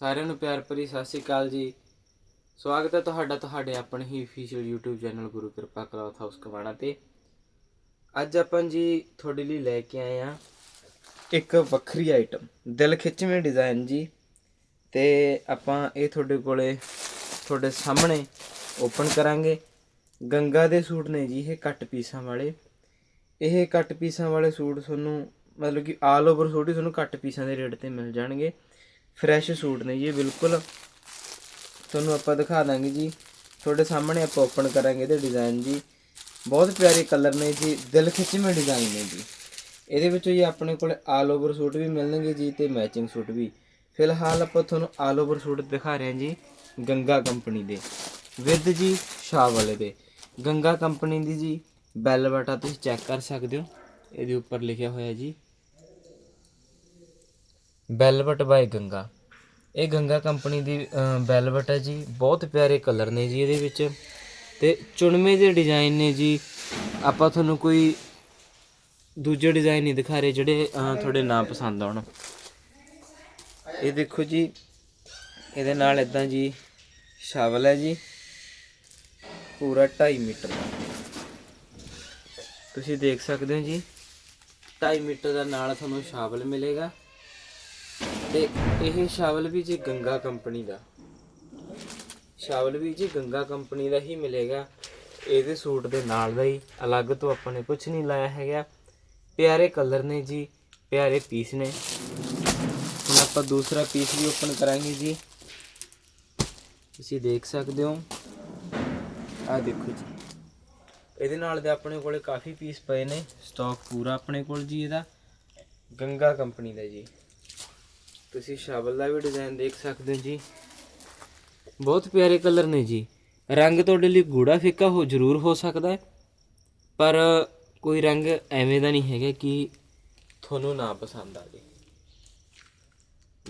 ਸਾਰਿਆਂ ਨੂੰ ਪਿਆਰ ਭਰੀ ਸਤਿ ਸ਼੍ਰੀ ਅਕਾਲ ਜੀ। ਸਵਾਗਤ ਹੈ ਤੁਹਾਡਾ, ਤੁਹਾਡੇ ਆਪਣੇ ਹੀ official YouTube channel Guru Kirpa cloth house ਕਵਾਣਾ ਤੇ। ਅੱਜ ਆਪਾਂ ਜੀ ਤੁਹਾਡੇ ਲਈ ਲੈ ਕੇ ਆਏ ਆ ਇੱਕ ਵੱਖਰੀ ਆਈਟਮ ਦਿਲ ਖਿੱਚਵੇਂ ਡਿਜ਼ਾਈਨ ਜੀ। ਤੇ ਆਪਾਂ ਇਹ ਤੁਹਾਡੇ ਕੋਲੇ, ਤੁਹਾਡੇ ਸਾਹਮਣੇ ਓਪਨ ਕਰਾਂਗੇ। ਗੰਗਾ ਦੇ ਸੂਟ ਨੇ ਜੀ ਇਹ ਕੱਟ ਪੀਸਾਂ ਵਾਲੇ। ਇਹ ਕੱਟ ਪੀਸਾਂ ਵਾਲੇ ਸੂਟ ਤੁਹਾਨੂੰ ਮਤਲਬ ਕਿ ਆਲ ਓਵਰ ਸੂਟ ਹੀ ਤੁਹਾਨੂੰ ਕੱਟ ਪੀਸਾਂ ਦੇ ਰੇਟ ਤੇ ਮਿਲ ਜਾਣਗੇ। ਫਰੈਸ਼ ਸੂਟ ਨੇ ਜੀ ਬਿਲਕੁਲ। ਤੁਹਾਨੂੰ ਆਪਾਂ ਦਿਖਾ ਦਾਂਗੇ ਜੀ। ਤੁਹਾਡੇ ਸਾਹਮਣੇ ਆਪਾਂ ਓਪਨ ਕਰਾਂਗੇ ਇਹਦੇ ਡਿਜ਼ਾਈਨ ਜੀ। ਬਹੁਤ ਪਿਆਰੇ ਕਲਰ ਨੇ ਜੀ, ਦਿਲ ਖਿੱਚਵੇਂ ਡਿਜ਼ਾਈਨ ਨੇ ਜੀ। ਇਹਦੇ ਵਿੱਚੋਂ ਜੀ ਆਪਣੇ ਕੋਲ ਆਲ ਓਵਰ ਸੂਟ ਵੀ ਮਿਲਣਗੇ ਜੀ ਤੇ ਮੈਚਿੰਗ ਸੂਟ ਵੀ। ਫਿਲਹਾਲ ਆਪਾਂ ਤੁਹਾਨੂੰ ਆਲ ਓਵਰ ਸੂਟ ਦਿਖਾ ਰਹੇ ਹਾਂ ਜੀ, ਗੰਗਾ ਕੰਪਨੀ ਦੇ। ਵਿਦ ਜੀ, ਸ਼ਾਹ ਵਾਲੇ ਦੇ। ਗੰਗਾ ਕੰਪਨੀ ਦੀ ਜੀ ਬੈਲ ਬਟਾ ਤੁਸੀਂ ਚੈੱਕ ਕਰ ਸਕਦੇ ਹੋ। ਇਹਦੇ ਉੱਪਰ ਲਿਖਿਆ ਹੋਇਆ ਜੀ ਬੈਲਵਟ ਬਾਏ ਗੰਗਾ ਇਹ ਗੰਗਾ ਕੰਪਨੀ ਦੀ ਬੈਲਵਟ ਹੈ ਜੀ। ਬਹੁਤ ਪਿਆਰੇ ਕਲਰ ਨੇ ਜੀ ਇਹਦੇ ਵਿੱਚ। ਤੇ ਚੁਣਵੇਂ ਦੇ ਡਿਜ਼ਾਈਨ ਨੇ ਜੀ। ਆਪਾਂ ਤੁਹਾਨੂੰ ਕੋਈ ਦੂਜੇ ਡਿਜ਼ਾਈਨ ਨਹੀਂ ਦਿਖਾ ਰਹੇ ਜਿਹੜੇ ਤੁਹਾਡੇ ਨਾ ਪਸੰਦ ਆਉਣ। ਇਹ ਦੇਖੋ ਜੀ। ਇਹਦੇ ਨਾਲ ਇਦਾਂ ਜੀ ਸ਼ਾਵਲ ਹੈ ਜੀ। ਪੂਰਾ 2.5 ਮੀਟਰ ਦਾ। ਤੁਸੀਂ ਦੇਖ ਸਕਦੇ ਹੋ ਜੀ। 2.5 ਮੀਟਰ ਦਾ ਨਾਲ ਤੁਹਾਨੂੰ ਸ਼ਾਵਲ ਮਿਲੇਗਾ। ਤੇ ਇਹ ਸ਼ਾਵਲ ਵੀ ਜੀ ਗੰਗਾ ਕੰਪਨੀ ਦਾ। ਸ਼ਾਵਲ ਵੀ ਜੀ ਗੰਗਾ ਕੰਪਨੀ ਦਾ ਹੀ ਮਿਲੇਗਾ। ਇਹਦੇ ਸੂਟ ਦੇ ਨਾਲ ਦਾ ਹੀ ਅਲੱਗ ਤੋਂ ਆਪਾਂ ਨੇ ਕੁਝ ਨਹੀਂ ਲਾਇਆ ਹੈਗਾ। ਪਿਆਰੇ ਕਲਰ ਨੇ ਜੀ, ਪਿਆਰੇ ਪੀਸ ਨੇ। ਹੁਣ ਆਪਾਂ ਦੂਸਰਾ ਪੀਸ ਵੀ ਓਪਨ ਕਰਾਂਗੇ ਜੀ। ਤੁਸੀਂ ਦੇਖ ਸਕਦੇ ਹੋ। ਆਹ ਦੇਖੋ ਜੀ। ਇਹਦੇ ਨਾਲ ਦੇ ਆਪਣੇ ਕੋਲੇ ਕਾਫੀ ਪੀਸ ਪਏ ਨੇ। ਸਟਾਕ ਪੂਰਾ ਆਪਣੇ ਕੋਲ ਜੀ ਇਹਦਾ। ਗੰਗਾ ਕੰਪਨੀ ਦਾ ਜੀ। ਤੁਸੀਂ ਸ਼ਾਵਲ ਦਾ ਵੀ ਡਿਜ਼ਾਈਨ ਦੇਖ ਸਕਦੇ ਹੋ ਜੀ। ਬਹੁਤ ਪਿਆਰੇ ਕਲਰ ਨੇ ਜੀ। ਰੰਗ ਤੁਹਾਡੇ ਲਈ ਗੂੜਾ ਫਿੱਕਾ ਹੋ, ਜ਼ਰੂਰ ਹੋ ਸਕਦਾ ਹੈ। ਪਰ ਕੋਈ ਰੰਗ ਐਵੇਂ ਦਾ ਨਹੀਂ ਹੈਗਾ ਕਿ ਤੁਹਾਨੂੰ ਨਾ ਪਸੰਦ ਆ ਜੇ।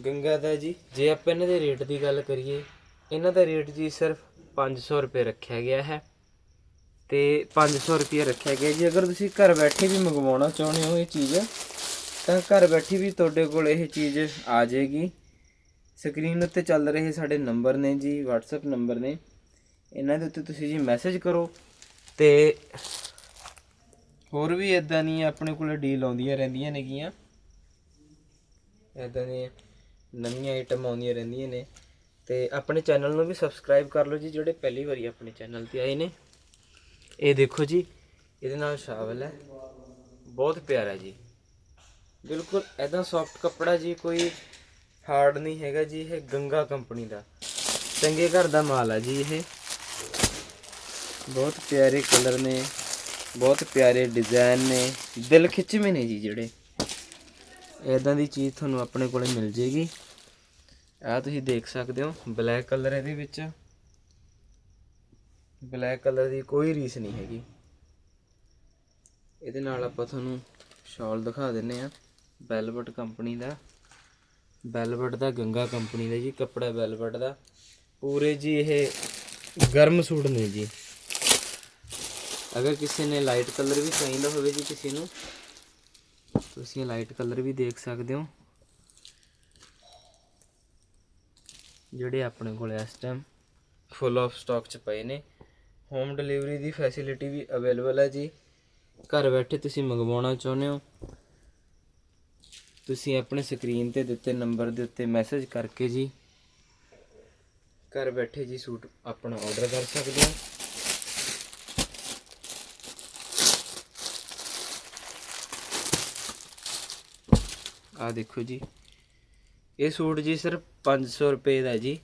ਗੰਗਾ ਦਾ ਜੀ, ਜੇ ਆਪਾਂ ਇਹਨਾਂ ਦੇ ਰੇਟ ਦੀ ਗੱਲ ਕਰੀਏ, ਇਹਨਾਂ ਦਾ ਰੇਟ ਜੀ ਸਿਰਫ 500 ਰੁਪਏ ਰੱਖਿਆ ਗਿਆ ਹੈ। ਤੇ 500 ਰੁਪਏ ਰੱਖਿਆ ਗਿਆ ਜੀ। ਅਗਰ ਤੁਸੀਂ ਘਰ ਬੈਠੇ ਵੀ ਮੰਗਵਾਉਣਾ ਚਾਹੁੰਦੇ ਹੋ ਇਹ ਚੀਜ਼ ਤਾਂ ਘਰ ਬੈਠੀ ਵੀ ਤੁਹਾਡੇ ਕੋਲ ਇਹ ਚੀਜ਼ ਆ ਜਾਏਗੀ। ਸਕਰੀਨ ਉੱਤੇ ਚੱਲ ਰਹੇ ਸਾਡੇ ਨੰਬਰ ਨੇ ਜੀ, WhatsApp ਨੰਬਰ ਨੇ। ਇਹਨਾਂ ਦੇ ਉੱਤੇ ਤੁਸੀਂ ਜੀ ਮੈਸੇਜ ਕਰੋ ਤੇ ਹੋਰ ਵੀ ਇਦਾਂ ਦੀਆਂ ਆਪਣੇ ਕੋਲ ਡੀਲ ਆਉਂਦੀਆਂ ਰਹਿੰਦੀਆਂ ਨੇਗੀਆਂ। ਇਦਾਂ ਦੀਆਂ ਨਵੀਆਂ ਆਈਟਮ ਆਉਂਦੀਆਂ ਰਹਿੰਦੀਆਂ ਨੇ। ਤੇ ਆਪਣੇ ਚੈਨਲ ਨੂੰ ਵੀ ਸਬਸਕ੍ਰਾਈਬ ਕਰ ਲਓ ਜੀ, ਜਿਹੜੇ ਪਹਿਲੀ ਵਾਰੀ ਆਪਣੇ ਚੈਨਲ ਤੇ ਆਏ ਨੇ। ਇਹ ਦੇਖੋ ਜੀ, ਇਹਦੇ ਨਾਲ ਸ਼ਾਵਲ ਹੈ। ਬਹੁਤ ਪਿਆਰਾ ਜੀ। ਬਿਲਕੁਲ ਐਦਾਂ ਸੌਫਟ ਕੱਪੜਾ ਜੀ ਕੋਈ ਹਾਰਡ ਨਹੀਂ ਹੈਗਾ ਜੀ, ਇਹ ਗੰਗਾ ਕੰਪਨੀ ਦਾ। ਚੰਗੇ ਘਰ ਦਾ ਮਾਲ ਆ ਜੀ ਇਹ। ਬਹੁਤ ਪਿਆਰੇ ਕਲਰ ਨੇ, ਬਹੁਤ ਪਿਆਰੇ ਡਿਜ਼ਾਈਨ ਨੇ, ਦਿਲ ਖਿੱਚਵੇਂ ਨੇ ਜੀ ਜਿਹੜੇ। ਐਦਾਂ ਦੀ ਚੀਜ਼ ਤੁਹਾਨੂੰ ਆਪਣੇ ਕੋਲੇ ਮਿਲ ਜੇਗੀ। ਆ ਤੁਸੀਂ ਦੇਖ ਸਕਦੇ ਹੋ ਬਲੈਕ ਕਲਰ ਇਹਦੇ ਵਿੱਚ। ਬਲੈਕ ਕਲਰ ਦੀ ਕੋਈ ਰੀਸ ਨਹੀਂ ਹੈਗੀ। ਇਹਦੇ ਨਾਲ ਆਪਾਂ ਤੁਹਾਨੂੰ ਸ਼ਾਲ ਦਿਖਾ ਦਿੰਨੇ ਆ ਵੈਲਵਟ ਕੰਪਨੀ ਦਾ। ਵੈਲਵਟ ਦਾ, ਗੰਗਾ ਕੰਪਨੀ ਦਾ ਜੀ, ਕੱਪੜਾ ਵੈਲਵਟ ਦਾ। ਪੂਰੇ ਜੀ ਇਹ ਗਰਮ ਸੂਟ ਨੇ ਜੀ। ਅਗਰ ਕਿਸੇ ਨੇ ਲਾਈਟ ਕਲਰ ਵੀ ਚਾਹੀਦਾ ਹੋਵੇ ਜੀ ਕਿਸੇ ਨੂੰ, ਤੁਸੀਂ ਲਾਈਟ ਕਲਰ ਵੀ ਦੇਖ ਸਕਦੇ ਹੋ। ਜਿਹੜੇ ਆਪਣੇ ਕੋਲ ਇਸ ਟਾਈਮ ਫੁੱਲ ਆਫ ਸਟਾਕ ਚ ਪਏ ਨੇ। ਹੋਮ ਡਿਲੀਵਰੀ ਦੀ ਫੈਸਿਲਿਟੀ ਵੀ ਅਵੇਲੇਬਲ ਹੈ ਜੀ। ਘਰ ਬੈਠੇ ਤੁਸੀਂ ਮੰਗਵਾਉਣਾ ਚਾਹੁੰਦੇ ਹੋ ਤੁਸੀਂ ਆਪਣੇ ਸਕਰੀਨ ਤੇ ਦਿੱਤੇ ਨੰਬਰ ਦੇ ਉੱਤੇ ਮੈਸੇਜ ਕਰਕੇ ਜੀ ਘਰ ਬੈਠੇ ਜੀ ਸੂਟ ਆਪਣਾ ਆਰਡਰ ਕਰ ਸਕਦੇ ਹੋ। ਆ ਦੇਖੋ ਜੀ। ਇਹ ਸੂਟ ਜੀ ਸਿਰਫ 500 ਰੁਪਏ ਦਾ ਜੀ।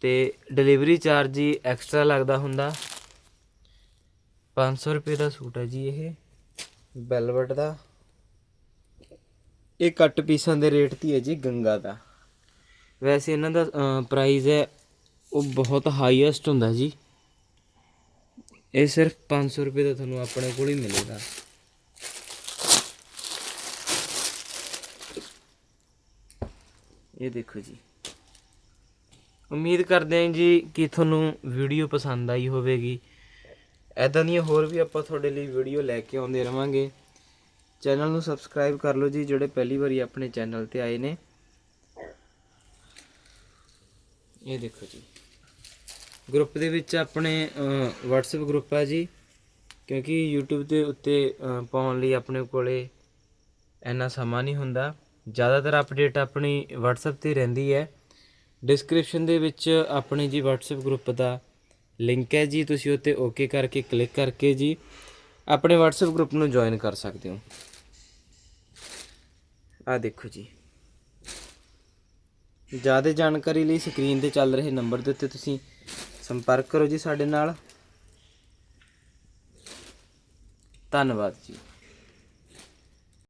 ਤੇ ਡਿਲੀਵਰੀ ਚਾਰਜ ਜੀ ਐਕਸਟਰਾ ਲੱਗਦਾ ਹੁੰਦਾ। 500 ਰੁਪਏ ਦਾ ਸੂਟ ਹੈ ਜੀ ਇਹ। ਵੈਲਵਟ ਦਾ। ਇਹ ਕੱਟ ਪੀਸਾਂ ਦੇ ਰੇਟ ਤੇ ਹੈ ਜੀ ਗੰਗਾ ਦਾ। ਵੈਸੇ ਇਹਨਾਂ ਦਾ ਪ੍ਰਾਈਸ ਹੈ, ਉਹ ਬਹੁਤ ਹਾਈਐਸਟ ਹੁੰਦਾ ਜੀ। ਇਹ ਸਿਰਫ 500 ਰੁਪਏ ਦਾ ਤੁਹਾਨੂੰ ਆਪਣੇ ਕੋਲ ਹੀ ਮਿਲੇਗਾ। ਇਹ ਦੇਖੋ ਜੀ। ਉਮੀਦ ਕਰਦੇ ਹਾਂ ਜੀ ਕਿ ਤੁਹਾਨੂੰ ਵੀਡੀਓ ਪਸੰਦ ਆਈ ਹੋਵੇਗੀ। ਐਦਾਂ ਦੀਆਂ ਹੋਰ ਵੀ ਆਪਾਂ ਤੁਹਾਡੇ ਲਈ ਵੀਡੀਓ ਲੈ ਕੇ ਆਉਂਦੇ ਰਵਾਂਗੇ। ਚੈਨਲ ਨੂੰ ਸਬਸਕ੍ਰਾਈਬ ਕਰ ਲਓ ਜੀ ਜਿਹੜੇ ਪਹਿਲੀ ਵਾਰੀ ਆਪਣੇ ਚੈਨਲ ਤੇ ਆਏ ਨੇ। ਇਹ ਦੇਖੋ ਜੀ। ਗਰੁੱਪ ਦੇ ਵਿੱਚ ਆਪਣੇ ਅ, WhatsApp ਗਰੁੱਪ ਹੈ ਜੀ ਕਿਉਂਕਿ YouTube ਦੇ ਉੱਤੇ ਪਾਉਣ ਲਈ ਆਪਣੇ ਕੋਲੇ ਇੰਨਾ ਸਮਾਂ ਨਹੀਂ ਹੁੰਦਾ। ਜ਼ਿਆਦਾਤਰ ਅਪਡੇਟ ਆਪਣੀ WhatsApp ਤੇ ਰਹਿੰਦੀ ਹੈ। ਡਿਸਕ੍ਰਿਪਸ਼ਨ ਦੇ ਵਿੱਚ ਆਪਣੇ ਜੀ WhatsApp ਗਰੁੱਪ ਦਾ ਲਿੰਕ ਹੈ ਜੀ ਤੁਸੀਂ ਉੱਤੇ ਓਕੇ ਕਰਕੇ ਕਲਿੱਕ ਕਰਕੇ ਜੀ। ਆਪਣੇ WhatsApp ਗਰੁੱਪ ਨੂੰ ਜੁਆਇਨ ਕਰ ਸਕਦੇ ਹੋ। ਆ ਦੇਖੋ ਜੀ। ਜ਼ਿਆਦਾ ਜਾਣਕਾਰੀ ਲਈ ਸਕਰੀਨ ਤੇ ਚੱਲ ਰਹੇ ਨੰਬਰ ਦੇ ਉੱਤੇ ਤੁਸੀਂ ਸੰਪਰਕ ਕਰੋ ਜੀ ਸਾਡੇ ਨਾਲ। ਧੰਨਵਾਦ ਜੀ।